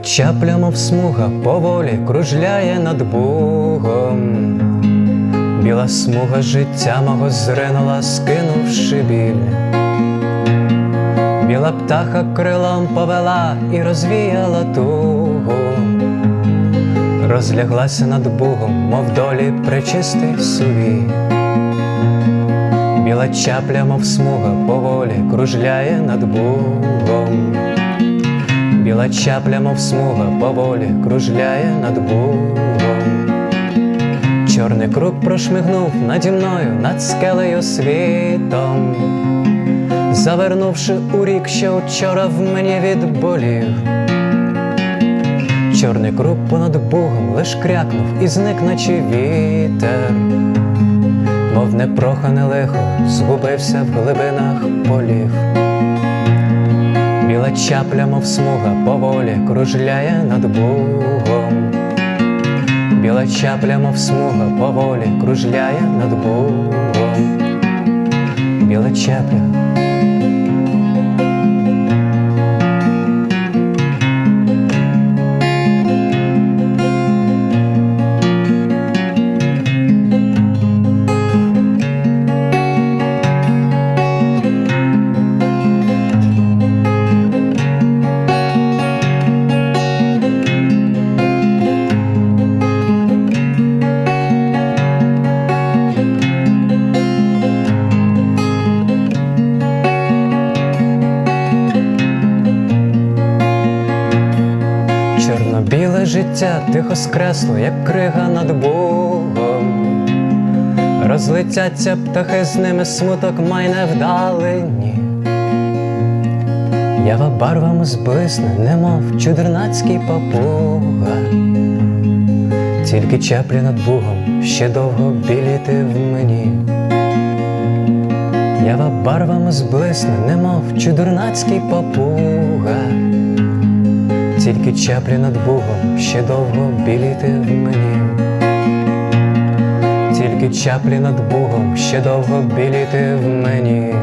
чапля, мов смуга, поволі кружляє над Богом. Біла смуга життя мого зринула, скинувши біль. Біла птаха крилом повела і розвіяла тугу, розляглася над Богом, мов долі пречистий сувій. Біла чапля, мов смуга, поволі кружляє над Богом. Біла чапля, мов смуга, поволі кружляє над Богом. Чорний круг прошмигнув наді мною над скелею світом, завернувши у рік, що вчора в мені відболів. Чорний круг понад Богом лиш крякнув і зник, наче вітер, мов непрохане лихо, згубився в глибинах полів. Чапля, мов смуга, поволі кружляє над Богом. Біла чапля, мов смуга, поволі кружляє над Богом. Біла чапля. Чорно-біле життя тихо скресло, як крига над Богом. Розлетяться птахи з ними смуток майне вдалині. Ява барвами зблисне, немов чудернацький папуга. Тільки чаплі над Богом ще довго біліти в мені. Ява барвами зблисне, немов чудернацький папуга тільки чаплі над Богом ще довго біліти в мені, тільки чаплі над Богом ще довго біліти в мені,